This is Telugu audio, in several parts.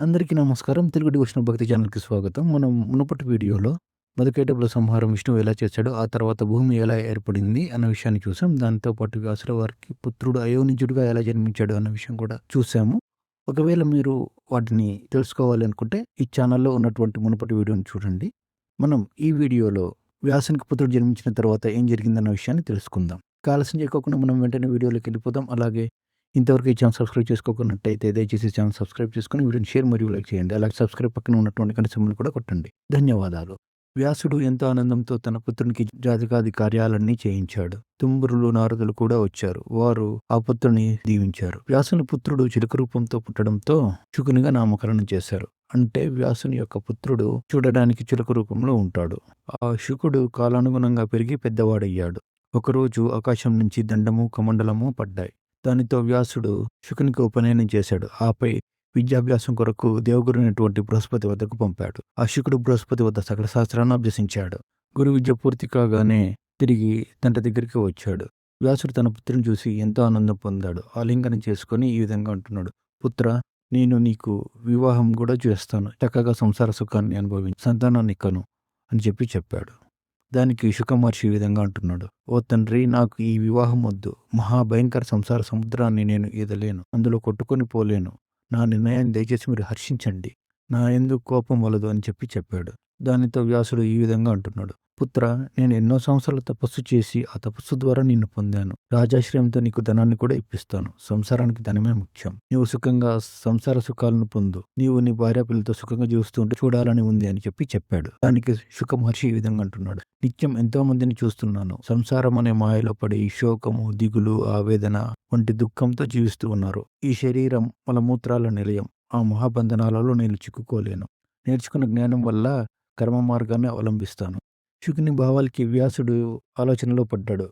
అందరికీ నమస్కారం. తెలుగు డివోషనల్ భక్తి ఛానల్‌కి స్వాగతం. మనం మునుపటి వీడియోలో మధుకైటపుల సంహారం విష్ణువు ఎలా చేశాడో, ఆ తర్వాత భూమి ఎలా ఏర్పడింది అన్న విషయాన్ని చూసాం. దాంతో పాటు వ్యాసుల వారికి పుత్రుడు అయోనిజుడిగా ఎలా జన్మించాడు అన్న విషయం కూడా చూసాము. ఒకవేళ మీరు వాటిని తెలుసుకోవాలి అనుకుంటే ఈ ఛానల్‌లో ఉన్నటువంటి మునుపటి వీడియోని చూడండి. మనం ఈ వీడియోలో వ్యాసునికి పుత్రుడు జన్మించిన తర్వాత ఏం జరిగిందన్న విషయాన్ని తెలుసుకుందాం. కాలసం చేయకుండా చేయకోకుండా మనం వెంటనే వీడియోలోకి వెళ్ళిపోదాం. అలాగే ఇంతవరకు ఈ ఛానల్ సబ్స్క్రైబ్ చేసుకోకున్నట్టయితే దయచేసి ఛానల్ సబ్స్క్రైబ్ చేసుకొని వీడియోని షేర్ మరియు లైక్ చేయండి. అలాగే సబ్స్క్రైబ్ పక్కన ఉన్నటువంటి గంట కూడా కొట్టండి. ధన్యవాదాలు. వ్యాసుడు ఎంతో ఆనందంతో తన పుత్రునికి జాతకాది కార్యాలన్నీ చేయించాడు. తుంబురులు, నారదులు కూడా వచ్చారు. వారు ఆ పుత్రుని దీవించారు. వ్యాసుని పుత్రుడు చిలుక రూపంతో పుట్టడంతో చుకునిగా నామకరణం చేశారు. అంటే వ్యాసుని యొక్క పుత్రుడు చూడడానికి చిలుక రూపంలో ఉంటాడు. ఆ శుకుడు కాలానుగుణంగా పెరిగి పెద్దవాడయ్యాడు. ఒకరోజు ఆకాశం నుంచి దండము, కమండలము పడ్డాయి. దానితో వ్యాసుడు శుకునికి ఉపనయనం చేశాడు. ఆపై విద్యాభ్యాసం కొరకు దేవగురునైనటువంటి బృహస్పతి వద్దకు పంపాడు. ఆ శుకుడు బృహస్పతి వద్ద సకల శాస్త్రాన్ని అభ్యసించాడు. గురు విద్య పూర్తి కాగానే తిరిగి తండ్రి దగ్గరికి వచ్చాడు. వ్యాసుడు తన పుత్రుని చూసి ఎంతో ఆనందం పొందాడు. ఆలింగనం చేసుకొని ఈ విధంగా అంటున్నాడు. పుత్ర నేను నీకు వివాహం కూడా చేస్తాను. చక్కగా సంసార సుఖాన్ని అనుభవించి సంతానాన్ని కను అని చెప్పి చెప్పాడు. దానికి శుకమహర్షి ఈ విధంగా అంటున్నాడు. ఓ తండ్రి నాకు ఈ వివాహం వద్దు. మహాభయంకర సంసార సముద్రాన్ని నేను ఈదలేను. అందులో కొట్టుకొని పోలేను. నా నిర్ణయాన్ని దయచేసి మీరు హర్షించండి. నా ఎందుకు కోపం వలదు అని చెప్పి చెప్పాడు. దానితో వ్యాసుడు ఈ విధంగా అంటున్నాడు. పుత్ర నేను ఎన్నో సంవత్సరాలు తపస్సు చేసి ఆ తపస్సు ద్వారా నిన్ను పొందాను. రాజాశ్రయంతో నీకు ధనాన్ని కూడా ఇప్పిస్తాను. సంసారానికి ధనమే ముఖ్యం. నీవు సుఖంగా సంసార సుఖాలను పొందు. నీవు నీ భార్య పిల్లలతో సుఖంగా జీవిస్తూ ఉంటే చూడాలని ఉంది అని చెప్పి చెప్పాడు. దానికి శుక మహర్షి ఈ విధంగా అంటున్నాడు. నిత్యం ఎంతో మందిని చూస్తున్నాను. సంసారం అనే మాయలో పడి శోకము, దిగులు, ఆవేదన వంటి దుఃఖంతో జీవిస్తూ ఉన్నారు. ఈ శరీరం మలమూత్రాల నిలయం. ఆ మహాబంధనాలలో నేను చిక్కుకోలేను. నేర్చుకున్న జ్ఞానం వల్ల కర్మ మార్గాన్ని అవలంబిస్తాను. చుకుని భావాలకి వ్యాసుడు ఆలోచనలో పడ్డాడు.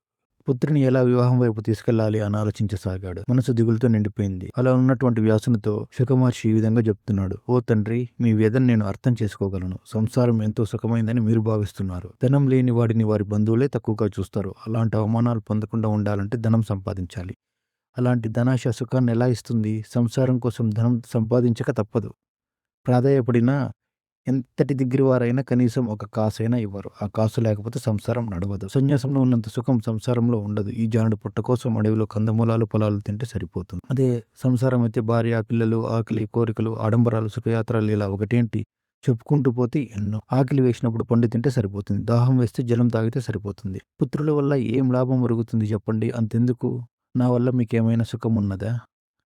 పుత్రుని ఎలా వివాహం వైపు తీసుకెళ్ళాలి అని ఆలోచించసాగాడు. మనసు దిగులతో నిండిపోయింది. అలా ఉన్నటువంటి వ్యాసునితో శుకమహర్షి ఈ విధంగా చెప్తున్నాడు. ఓ తండ్రి మీ వేదన నేను అర్థం చేసుకోగలను. సంసారం ఎంతో సుఖమైందని మీరు భావిస్తున్నారు. ధనం లేని వాడిని వారి బంధువులే తక్కువగా చూస్తారు. అలాంటి అవమానాలు పొందకుండా ఉండాలంటే ధనం సంపాదించాలి. అలాంటి ధనాశ సుఖాన్ని ఎలా ఇస్తుంది? సంసారం కోసం ధనం సంపాదించక తప్పదు. ప్రాధాయపడినా ఎంతటి దిగ్గిరివారైనా కనీసం ఒక కాసైనా ఇవ్వరు. ఆ కాసు లేకపోతే సంసారం నడవదు. సన్యాసంలో ఉన్నంత సుఖం సంసారంలో ఉండదు. ఈ జానుడు పుట్ట కోసం అడవిలో కందమూలాలు, పొలాలు తింటే సరిపోతుంది. అదే సంసారం అయితే భార్య, పిల్లలు, ఆకలి, కోరికలు, ఆడంబరాలు, సుఖయాత్రలు ఇలా ఒకటేంటి చెప్పుకుంటూ పోతే ఎన్నో. ఆకలి వేసినప్పుడు పండు తింటే సరిపోతుంది. దాహం వేస్తే జలం తాగితే సరిపోతుంది. పుత్రుల వల్ల ఏం లాభం ఒరుగుతుంది చెప్పండి. అంతెందుకు నా వల్ల మీకేమైనా సుఖం ఉన్నదా?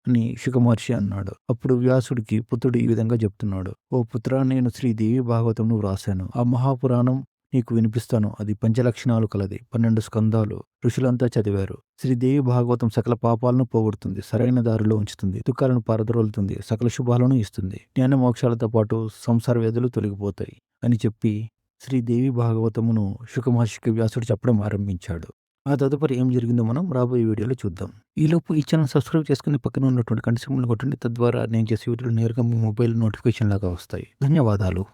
అని శుకమహర్షి అన్నాడు. అప్పుడు వ్యాసుడికి పుత్రుడు ఈ విధంగా చెప్తున్నాడు. ఓ పుత్ర నేను శ్రీదేవి భాగవతంను వ్రాశాను. ఆ మహాపురాణం నీకు వినిపిస్తాను. అది పంచలక్షణాలు కలది. పన్నెండు స్కందాలు. ఋషులంతా చదివారు. శ్రీదేవి భాగవతం సకల పాపాలను పోగొడుతుంది. సరైన దారిలో ఉంచుతుంది. దుఃఖాలను పారద్రోలుతుంది. సకల శుభాలను ఇస్తుంది. జ్ఞాన మోక్షాలతో పాటు సంసార వ్యాధులు తొలగిపోతాయి అని చెప్పి శ్రీదేవి భాగవతమును శుకమహర్షికి వ్యాసుడు చెప్పడం ఆరంభించాడు. ఆ తదుపరి ఏం జరిగిందో మనం రాబోయే వీడియోలో చూద్దాం. ఈలోపు ఈ ఛానల్ సబ్స్క్రైబ్ చేసుకుని పక్కన ఉన్నటువంటి కంటి సింబల్‌ని కొట్టండి. తద్వారా నేను చేసే వీడియోలు నేరుగా మీ మొబైల్ నోటిఫికేషన్ లాగా వస్తాయి. ధన్యవాదాలు.